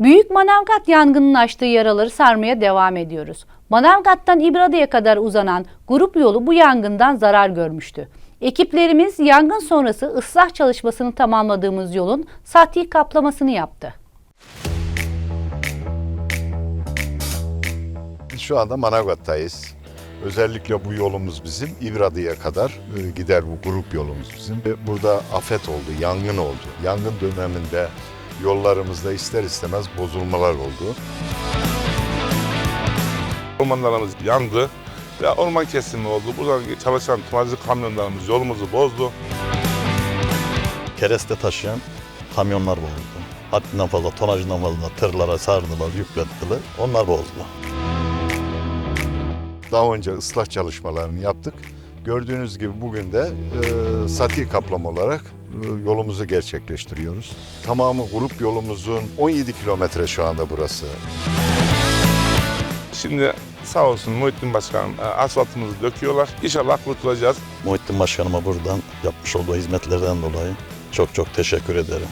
Büyük Manavgat yangının açtığı yaraları sarmaya devam ediyoruz. Manavgat'tan İbradı'ya kadar uzanan grup yolu bu yangından zarar görmüştü. Ekiplerimiz yangın sonrası ıslah çalışmasını tamamladığımız yolun sahti kaplamasını yaptı. Şu anda Manavgat'tayız. Özellikle bu yolumuz bizim İbradı'ya kadar e, gider bu grup yolumuz bizim. Ve Burada afet oldu, yangın oldu. Yangın döneminde yollarımızda ister istemez bozulmalar oldu. Ormanlarımız yandı ve orman kesimi oldu. Buradan çalışan tonajlı kamyonlarımız yolumuzu bozdu. kereste taşıyan kamyonlar bozuldu. Haddinden fazla, tonajından fazla tırlara sardılar, yüklettiler. Onlar bozdu. Daha önce ıslah çalışmalarını yaptık. Gördüğünüz gibi bugün de e, sati kaplama olarak e, yolumuzu gerçekleştiriyoruz. Tamamı grup yolumuzun 17 kilometre şu anda burası. Şimdi sağ olsun Muhittin Başkanım e, asfaltımızı döküyorlar. İnşallah kurtulacağız. Muhittin Başkanıma buradan yapmış olduğu hizmetlerden dolayı çok çok teşekkür ederim.